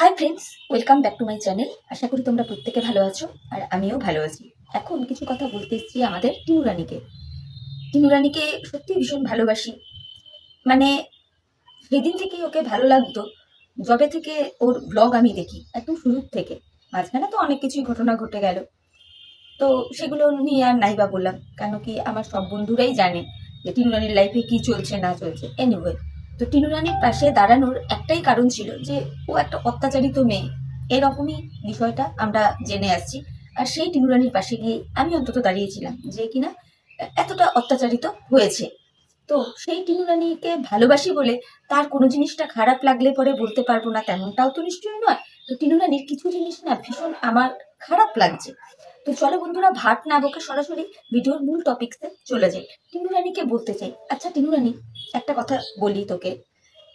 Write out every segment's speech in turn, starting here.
Hi friends welcome back to my channel আশা করি তোমরা প্রত্যেকে ভালো আছো, আর আমিও ভালো আছি। এখন কিছু কথা বলতে এসেছি আমাদের টিনু রানীকে। টিনু রানীকে সত্যি ভীষণ ভালোবাসি। মানে সেদিন থেকেই ওকে ভালো লাগতো, যবে থেকে ওর ব্লগ আমি দেখি, একদম শুরুর থেকে। মাঝখানে তো অনেক কিছুই ঘটনা ঘটে গেল। তো সেগুলো নিয়ে আর নাই বা বললাম, কেন কি আমার সব বন্ধুরাই জানে যে টিনু রানীর লাইফে কি চলছে, না চলছে। এনিওয়ে তো টিনু রানীর পাশে দাঁড়ানোর একটাই কারণ ছিল যে ও একটা অত্যাচারিত মেয়ে। এরকমই বিষয়টা আমরা জেনে আসছি। আর সেই টিনু রানীর পাশে গিয়ে আমি অন্তত দাঁড়িয়েছিলাম যে কিনা এতটা অত্যাচারিত হয়েছে। তো সেই টিনু রানীকে ভালোবাসি বলে তার কোনো জিনিসটা খারাপ লাগলে পরে বলতে পারব না, তেমনটাও তো নিশ্চয়ই নয়। তো টিনু রানীর কিছু জিনিস না ভীষণ আমার খারাপ লাগছে। তো চলো বন্ধুরা, ভাট না বকে সরাসরি ভিডিওর মূল টপিকসে চলে যাই। টিনু রানীকে বলতে চাই। আচ্ছা টিনু রানী, একটা কথা বলি তোকে।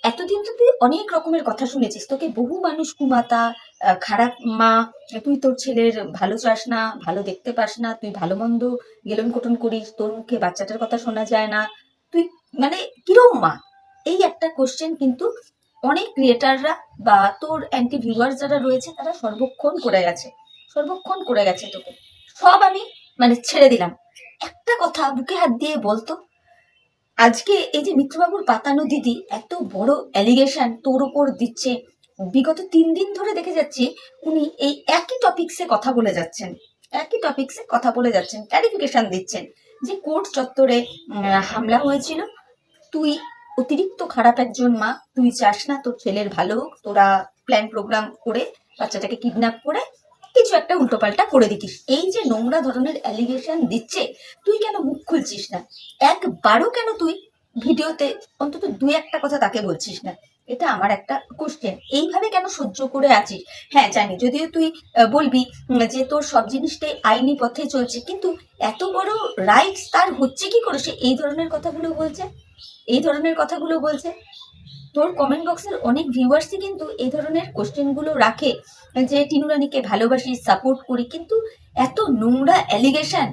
এতদিন তো তুই অনেক রকমের কথা শুনেছিস। তোকে বহু মানুষ কুমাতা খারাপ মা, তুই তোর ছেলের ভালো চাস না, ভালো দেখতে পাস না, তুই ভালো মন্দ গেলন কোটন করিস, তোর মুখে বাচ্চাটার কথা শোনা যায় না। তুই মানে কিরম মা? এই একটা কোশ্চেন কিন্তু অনেক ক্রিয়েটাররা বা তোর অ্যান্টি ভিউয়ার যারা রয়েছে, তারা সর্বক্ষণ করে গেছে সর্বক্ষণ করে গেছে তোকে। সব আমি মানে ছেড়ে দিলাম। একটা কথা বুকে হাত দিয়ে বলতো, আজকে এই যে মিত্রবাবুর পাতানো দিদি এত বড় অ্যালিগেশন তোর ওপর দিচ্ছে, বিগত তিন দিন ধরে দেখে যাচ্ছি উনি এই একই টপিকসে কথা বলে যাচ্ছেন, একই টপিকসে কথা বলে যাচ্ছেন ক্লারিফিকেশন দিচ্ছেন যে কোর্ট চত্বরে হামলা হয়েছিল। তুই অতিরিক্ত খারাপ একজন মা, তুই চাস না তোর ছেলের ভালো হোক, তোরা প্ল্যান প্রোগ্রাম করে বাচ্চাটাকে কিডন্যাপ করে কিছু একটা উল্টোপাল্টা করে দিতিস। এই যে নোংরা ধরনের অ্যালিগেশন দিচ্ছে, তুই কেন মুখ খুলছিস না? একবারও কেন তুই ভিডিওতে অন্তত দু একটা কথা তাকে বলছিস না? এটা আমার একটা কোশ্চেন এইভাবে কেন সহ্য করে আছিস? হ্যাঁ জানি, যদিও তুই বলবি যে তোর সব জিনিসটাই আইনি পথে চলছে, কিন্তু এত বড় রাইটস তার হচ্ছে কি করে? সে এই ধরনের কথাগুলো বলছে? এই ধরনের কথাগুলো বলছে? তোর কমেন্ট বক্সের অনেক ভিউয়ার্সই কিন্তু এই ধরনের কোশ্চেনগুলো রাখে, যে টিনু রানীকে ভালোবাসি সাপোর্ট করি, কিন্তু এত নোংরা অ্যালিগেশন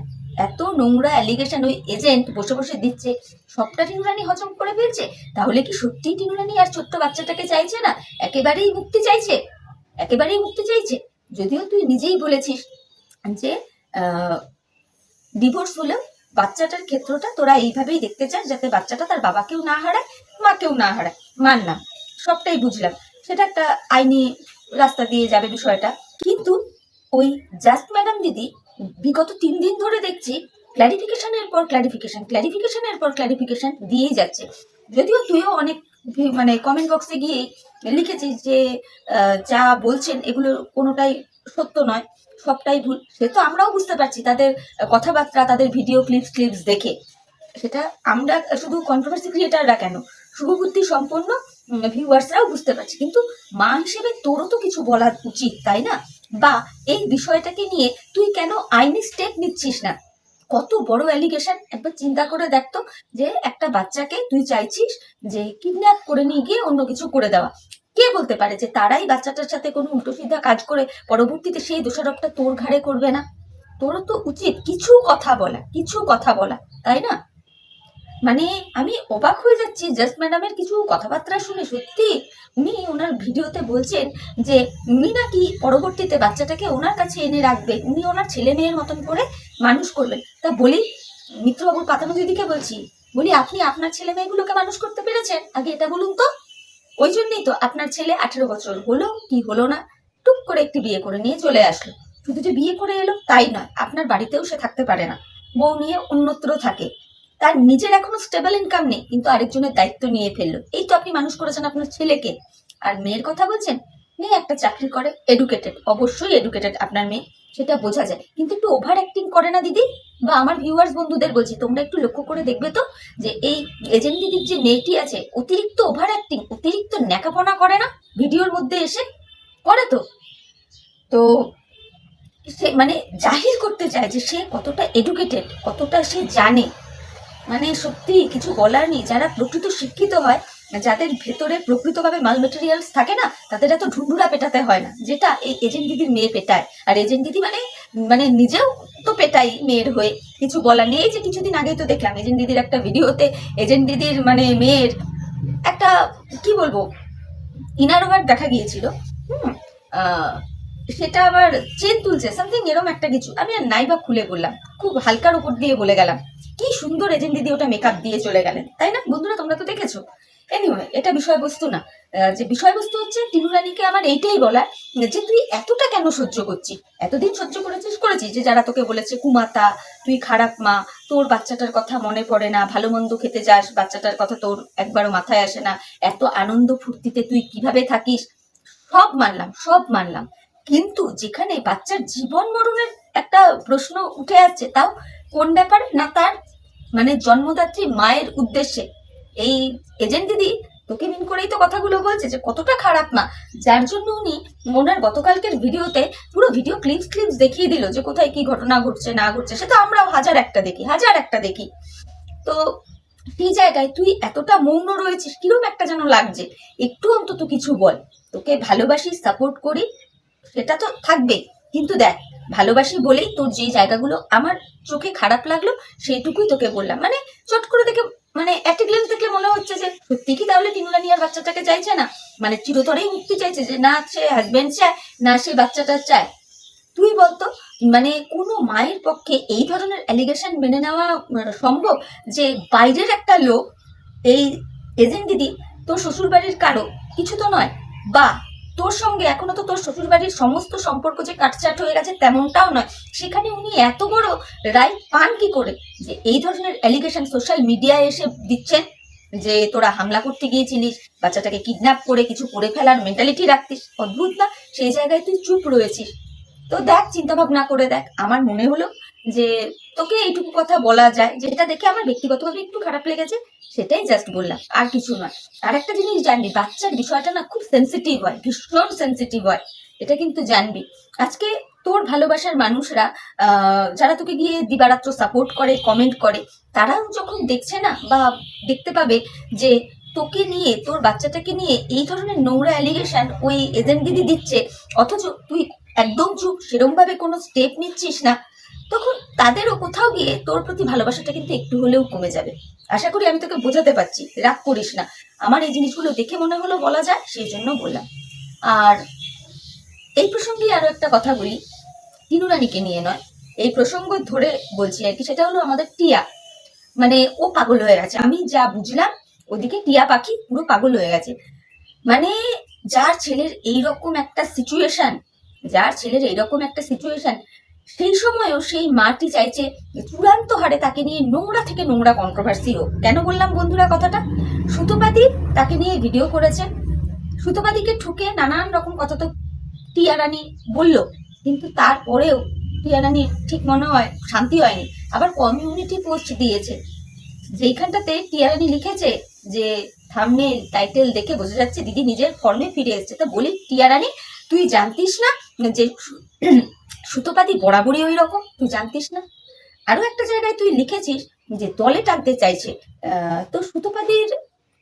এত নোংরা অ্যালিগেশন ওই এজেন্ট বসে বসে দিচ্ছে, সবটা টিনু রানী হজম করে ফেলছে, তাহলে কি সত্যিই টিনু রানী আর ছোট্ট বাচ্চাটাকে চাইছে না? একেবারেই মুক্তি চাইছে, একেবারেই মুক্তি চাইছে। যদিও তুই নিজেই বলেছিস যে ডিভোর্স হলেও বাচ্চাটার ক্ষেত্রটা তোরা এইভাবেই দেখতে চাস যাতে বাচ্চাটা তার বাবাকেও না হারায়, মাকেও না হারায়। মানলাম, সবটাই বুঝলাম। সেটা একটা আইনি রাস্তা দিয়ে যাবে বিষয়টা। কিন্তু ওই জাস্ট ম্যাডাম দিদি, বিগত তিন দিন ধরে দেখছি ক্ল্যারিফিকেশনের পর ক্ল্যারিফিকেশন ক্ল্যারিফিকেশনের পর ক্ল্যারিফিকেশন দিয়েই যাচ্ছে। যদিও তুইও অনেক মানে কমেন্ট বক্সে গিয়ে লিখেছিস যে যা বলছেন এগুলো কোনোটাই সত্য নয়। সবটাই ভুল। সে তো আমরাও বুঝতে পারছি তাদের কথাবার্তা, তাদের ভিডিও ক্লিপস ক্লিপস দেখে। সেটা আমরা শুধু কন্ট্রোভার্সি ক্রিয়েটাররা কেন? শুভবুদ্ধি সম্পন্ন ভিউয়ার্সরাও বুঝতে পারছি। কিন্তু মা হিসেবে তোরও তো কিছু বলার উচিত, তাই না? বা এই বিষয়টাকে নিয়ে তুই কেন আইনি স্টেপ নিচ্ছিস না? কত বড় অ্যালিগেশন একবার চিন্তা করে দেখতো যে একটা বাচ্চাকে তুই চাইছিস যে কিডন্যাপ করে নিয়ে গিয়ে অন্য কিছু করে দেওয়া। কে বলতে পারে যে তারাই বাচ্চাটার সাথে কোনো উল্টো সিধা কাজ করে পরবর্তীতে সেই দোষারোপটা তোর ঘাড়ে করবে না? তোরও তো উচিত কিছু কথা বলা, কিছু কথা বলা, তাই না? মানে আমি অবাক হয়ে যাচ্ছি জাস্ট ম্যাডামের কিছু কথাবার্তা শুনে সত্যি উনি ওনার ভিডিওতে বলছেন যে উনি নাকি পরবর্তীতে বাচ্চাটাকে ওনার কাছে এনে রাখবেন উনি ওনার ছেলে মেয়ের মতন করে মানুষ করবেন। তা বলি, মিত্রবাবুর পাতানো দিদিকে বলছি, বলি আপনি আপনার ছেলে মেয়েগুলোকে মানুষ করতে পেরেছেন? আগে এটা বলুন তো। ওই জন্যই তো আপনার ছেলে আঠেরো বছর হলো, কি হলো না, টুক করে একটি বিয়ে করে নিয়ে চলে আসলো। শুধু যে বিয়ে করে এলো তাই নয়, আপনার বাড়িতেও সে থাকতে পারে না। বউ নিয়ে অন্যত্র থাকে। তার নিজের এখনও স্টেবল ইনকাম নেই, কিন্তু আরেকজনের দায়িত্ব নিয়ে ফেলল। এই তো আপনি মানুষ করেছেন আপনার ছেলেকে। আর মেয়ের কথা বলছেন? মেয়ে একটা চাকরি করে এডুকেটেড অবশ্যই এডুকেটেড আপনার মেয়ে, সেটা বোঝা যায়। কিন্তু একটু ওভার অ্যাক্টিং করে না দিদি? বা আমার ভিউয়ার্স বন্ধুদের বলছি, তোমরা একটু লক্ষ্য করে দেখবে তো যে এই এজেন্ট দিদির যে মেয়েটি আছে, অতিরিক্ত ওভার অ্যাক্টিং অতিরিক্ত ন্যাকাপনা করে না ভিডিওর মধ্যে এসে? করে তো। তো সে মানে জাহির করতে চায় যে সে কতটা এডুকেটেড কতটা সে জানে। মানে সত্যি কিছু বলার নেই, যারা প্রকৃত শিক্ষিত হয় যাদের ভেতরে প্রকৃতভাবে মাল মেটেরিয়ালস থাকে না, তাদের এত ঢুন্ডুরা পেটাতে হয় না, যেটা এই এজেন্ট দিদির মেয়ে পেটায়। আর এজেন্ট দিদি মানে মানে নিজেও তো পেটাই মেয়ের হয়ে। কিছু বলা নেই যে কিছুদিন আগেই তো দেখলাম এজেন্ট দিদির একটা ভিডিওতে এজেন্ট দিদির মানে মেয়ের একটা, কি বলব ইনার ওভার দেখা গিয়েছিল। হুম সেটা আবার চেন তুলছে সামথিং এরম একটা কিছু। আমি আর নাইবা খুলে বললাম, খুব হালকার উপর দিয়ে বলে গেলাম। কি সুন্দর এজেন্ট দিদি ওটা মেকআপ দিয়ে চলে গেলেন, তাই না? বন্ধুরা, তোমরা তো দেখেছ। এনিওয়ে এটা বিষয়বস্তু না। যে বিষয়বস্তু হচ্ছে, টিনু রানীকে আমার এইটাই বলা যে তুই এতটা কেন সহ্য করছিস? এতদিন সহ্য করেছিস করেছিস যে যারা তোকে বলেছে, কুমাতা, তুই খারাপ মা, তোর বাচ্চাটার কথা মনে পড়ে না, ভালো মন্দ খেতে যাস, বাচ্চাটার কথা তোর একবারও মাথায় আসে না, এত আনন্দ ফুর্তিতে তুই কীভাবে থাকিস? সব মানলাম সব মানলাম। কিন্তু যেখানে বাচ্চার জীবন মরণের একটা প্রশ্ন উঠে আসছে, তাও কোন ব্যাপারে? না তার মানে জন্মদাত্রী মায়ের উদ্দেশ্যে। এই এজেন্ট দিদি তোকে মিন করেই তো কথাগুলো বলছে যে কতটা খারাপ মা। যার জন্য উনি ওনার গতকালকের ভিডিওতে পুরো ভিডিও ক্লিপস ক্লিপস দেখিয়ে দিল যে কোথায় কি ঘটনা ঘটছে, না ঘটছে। সেটা আমরাও হাজার একটা দেখি, হাজার একটা দেখি। তো সেই জায়গায় তুই এতটা মৌন রয়েছিস? কিরম একটা যেন লাগছে? একটু অন্তত কিছু বল। তোকে ভালোবাসি সাপোর্ট করি, সেটা তো থাকবে কিন্তু দেখ, ভালোবাসি বলেই তোর যে জায়গাগুলো আমার চোখে খারাপ লাগল, সেইটুকুই তোকে বললাম। মানে চট করে দেখে মানে একটা গ্লেন্স দেখলে মনে হচ্ছে যে, সত্যি কি তাহলে টিনুরানি আর বাচ্চাটাকে চাইছে না? মানে চিরতরেই মুক্তি চাইছে যে, না, সে হাজবেন্ড চায়, না, সে বাচ্চাটা চায়। তুই বলতো মানে কোনো মায়ের পক্ষে এই ধরনের অ্যালিগেশন মেনে নেওয়া সম্ভব? যে বাইরের একটা লোক, এই এজেন্ট দিদি, তোর শ্বশুরবাড়ির কারও? কিছু তো নয়। বা তোর সঙ্গে, এখনও তো তোর শ্বশুরবাড়ির সমস্ত সম্পর্ক যে কাটচাট হয়ে গেছে তেমনটাও নয়। সেখানে উনি এত বড় রাইট পান কি করে? যে এই ধরনের অ্যালিগেশন সোশ্যাল মিডিয়ায় এসে দিচ্ছেন যে তোরা হামলা করতে গিয়েছিলিস, বাচ্চাটাকে কিডন্যাপ করে কিছু করে ফেলার মেন্টালিটি রাখতিস। অদ্ভুত না? সেই জায়গায় তুই চুপ রয়েছিস। তো দেখ চিন্তা ভাবনা করে দেখ। আমার মনে হলো যে তোকে এইটুকু কথা বলা যায়, যেটা দেখে আমার ব্যক্তিগতভাবে একটু খারাপ লেগেছে, সেটাই জাস্ট বললাম, আর কিছু নয়। আর একটা জিনিস জানবি, বাচ্চার বিষয়টা না খুব সেন্সিটিভ হয়, ভীষণ সেন্সিটিভ হয়, এটা কিন্তু জানবি। আজকে তোর ভালোবাসার মানুষরা যারা তোকে গিয়ে দিবারাত্র সাপোর্ট করে কমেন্ট করে, তারাও যখন দেখছে না বা দেখতে পাবে যে তোকে নিয়ে, তোর বাচ্চাটাকে নিয়ে এই ধরনের নোংরা অ্যালিগেশন ওই এজেন্ট দিদি দিচ্ছে, অথচ তুই একদম চুপ সেরম ভাবে কোনো স্টেপ নিচ্ছিস না তখন তাদেরও কোথাও গিয়ে তোর প্রতি ভালোবাসাটা কিন্তু একটু হলেও কমে যাবে। আশা করি আমি তোকে বোঝাতে পারছি, রাগ করিস না। আমার এই জিনিসগুলো দেখে মনে হলো বলা যায়, সেই জন্য বললাম। আর এই প্রসঙ্গে আরও একটা কথা বলি তিনুরানিকে নিয়ে নয়। এই প্রসঙ্গ ধরে বলছি আর কি, সেটা হলো আমাদের টিয়া। মানে ও পাগল হয়ে গেছে। আমি যা বুঝলাম, ওদিকে টিয়া পাখি পুরো পাগল হয়ে গেছে। মানে যার ছেলের এইরকম একটা সিচুয়েশন যার ছেলের এইরকম একটা সিচুয়েশন সেই সময়ও সেই মাটি চাইছে চূড়ান্ত হারে তাকে নিয়ে নোংরা থেকে নোংরা কন্ট্রোভার্সি হোক। কেন বললাম বন্ধুরা কথাটা? সুতোপাতি তাকে নিয়ে ভিডিও করেছেন। সুতোপাতিকে ঠুকে নানান রকম কথা তো টিয়া রানী বলল, কিন্তু তারপরেও টিয়ারানি ঠিক মনে হয়, শান্তি হয়নি। আবার কমিউনিটি পোস্ট দিয়েছে। যেইখানটাতে টিয়ারানি লিখেছে যে থামনেল টাইটেল দেখে বোঝা যাচ্ছে দিদি নিজের ফর্মে ফিরে এসেছে। তো বলি, টিয়ারানি, তুই জানতিস না যে সুতোপাতি বরাবরই ওই রকম তুই জানতিস না? আরও একটা জায়গায় তুই লিখেছিস যে দলে টানতে চাইছে তো সুতোপাতির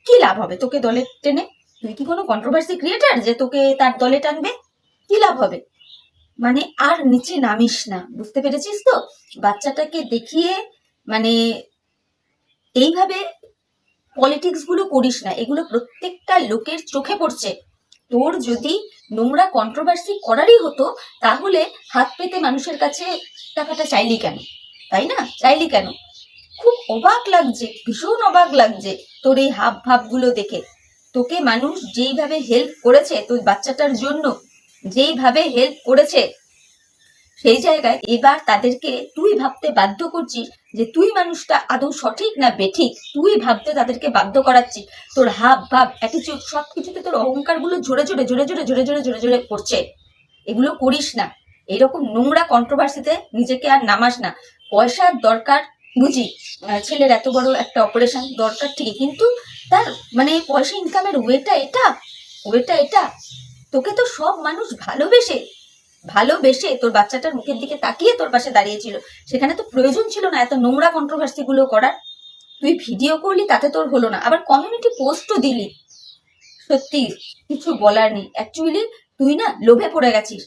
কি লাভ হবে তোকে দলে টেনে? তুই কি কোনো কন্ট্রোভার্সি ক্রিয়েটার যে তোকে তার দলে টানবে? কি লাভ হবে? মানে আর নিচে নামিস না, বুঝতে পেরেছিস তো? বাচ্চাটাকে দেখিয়ে মানে এইভাবে পলিটিক্সগুলো করিস না, এগুলো প্রত্যেকটা লোকের চোখে পড়ছে। তোর যদি নোংরা কন্ট্রোভার্সি করারই হতো, তাহলে হাত পেতে মানুষের কাছে টাকাটা চাইলি কেন? তাই না? চাইলি কেন? খুব অবাক লাগছে, ভীষণ অবাক লাগছে তোর এই হাব ভাবগুলো দেখে। তোকে মানুষ যেইভাবে হেল্প করেছে, তোর বাচ্চাটার জন্য যেইভাবে হেল্প করেছে সেই জায়গায় এবার তাদেরকে তুই ভাবতে বাধ্য করছিস যে তুই মানুষটা আদৌ সঠিক না বেঠিক? তুই ভাবতে তাদেরকে বাধ্য করাচ্ছিস। তোর হাব, ভাব অ্যাটিচিউড সব কিছুতে তোর অহংকারগুলো ঝরে ঝরে ঝরে ঝরে ঝরে ঝরে ঝরে ঝরে পড়ছে। এগুলো করিস না। এরকম নোংরা কন্ট্রোভার্সিতে নিজেকে আর নামাস না। পয়সার দরকার, বুঝি? ছেলের এত বড় একটা অপারেশন দরকার ঠিকই, কিন্তু তার মানে পয়সা ইনকামের ওয়েটা এটা? ওয়েটা এটা? তোকে তো সব মানুষ ভালোবেসে ভালোবেসে তোর বাচ্চাটার মুখের দিকে তাকিয়ে তোর পাশে দাঁড়িয়েছিল। সেখানে তো প্রয়োজন ছিল না এত নোংরা কন্ট্রোভার্সি গুলো করার। তুই ভিডিও করলি, তাতে তোর হলো না। আবার কমিউনিটি পোস্টও দিলি। সত্যি, কিছু বলার নেই। অ্যাকচুয়ালি তুই না লোভে পড়ে গেছিস।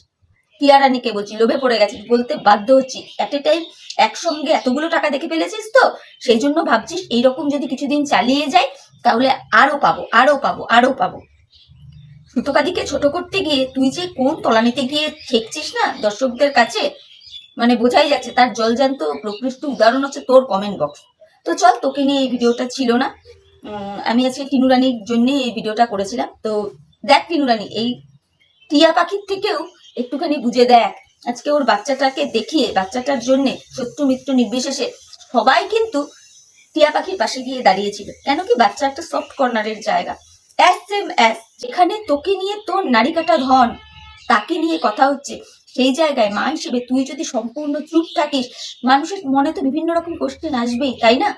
টিয়ারানিকে বলছি? লোভে পড়ে গেছিস। বলতে বাধ্য হচ্ছি। অ্যাট এ টাইম একসঙ্গে এতগুলো টাকা দেখে ফেলেছিস তো? সেই জন্য ভাবছিস এইরকম যদি কিছুদিন চালিয়ে যায়, তাহলে আরও পাবো আরও পাবো আরও পাবো। সুতোকাদিকে ছোট করতে গিয়ে তুই যে কোন তলানিতে গিয়ে ঠেকছিস না দর্শকদের কাছে? মানে বোঝাই যাচ্ছে তার জলজান্ত প্রকৃষ্ট উদাহরণ হচ্ছে তোর কমেন্ট বক্স তো চল, তোকে নিয়ে এই ভিডিওটা ছিল না। আমি আজকে টিনু রানির জন্য এই ভিডিওটা করেছিলাম। তো দেখ টিনু রানি, এই টিয়া পাখির থেকেও একটুখানি বুঝে দেখ। আজকে ওর বাচ্চাটাকে দেখিয়ে, বাচ্চাটার জন্য শত্রু মিত্র নির্বিশেষে সবাই কিন্তু টিয়া পাখির পাশে গিয়ে দাঁড়িয়েছিল। কেন কি বাচ্চা একটা সফট কর্নারের জায়গা। অ্যাস সেম অ্যাস যেখানে তোকে নিয়ে তোর নারী কাটা ধন, তাকে নিয়ে কথা হচ্ছে। সেই জায়গায় মা হিসেবে তুই যদি সম্পূর্ণ চুপ থাকিস, মানুষের মনে তো বিভিন্ন রকম কোশ্চেন আসবেই, তাই না?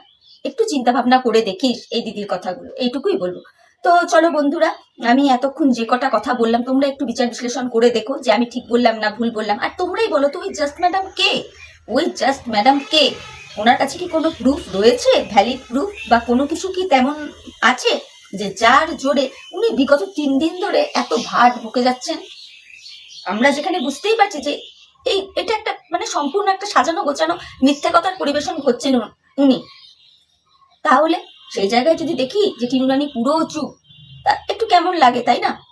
একটু চিন্তা ভাবনা করে দেখিস এই দিদির কথাগুলো, এইটুকুই বলব। তো চলো বন্ধুরা, আমি এতক্ষণ যে কটা কথা বললাম, তোমরা একটু বিচার বিশ্লেষণ করে দেখো যে আমি ঠিক বললাম না ভুল বললাম। আর তোমরাই বলো তো ওই জাস্ট ম্যাডাম কে? ওই জাস্ট ম্যাডাম কে? ওনার কাছে কি কোনো প্রুফ রয়েছে? ভ্যালিড প্রুফ বা কোনো কিছু কি তেমন আছে? যে যার জোরে উনি বিগত তিন দিন ধরে এত ভাট ভুকে যাচ্ছেন। আমরা যেখানে বুঝতেই পারছি যে এই, এটা একটা মানে সম্পূর্ণ একটা সাজানো গোছানো মিথ্যা কথার পরিবেশন করছেন উনি- তাহলে সেই জায়গায় যদি দেখি যে টিনুরানি পুরো চুপ, তা একটু কেমন লাগে, তাই না?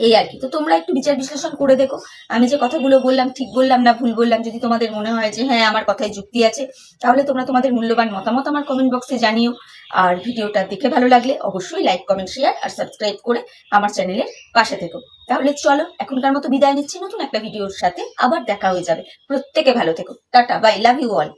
এই আর কি। তো তোমরা একটু বিচার বিশ্লেষণ করে দেখো। আমি যে কথাগুলো বললাম, ঠিক বললাম না ভুল বললাম, যদি তোমাদের মনে হয় যে হ্যাঁ আমার কথায় যুক্তি আছে, তাহলে তোমরা তোমাদের মূল্যবান মতামত আমার কমেন্ট বক্সে জানিও। আর ভিডিওটা দেখে ভালো লাগলে অবশ্যই লাইক কমেন্ট শেয়ার আর সাবস্ক্রাইব করে আমার চ্যানেলের পাশে থেকো। তাহলে চলো, এখনকার মতো বিদায় নিচ্ছি। নতুন একটা ভিডিওর সাথে আবার দেখা হয়ে যাবে। প্রত্যেকে ভালো থেকো। Tata bye love you all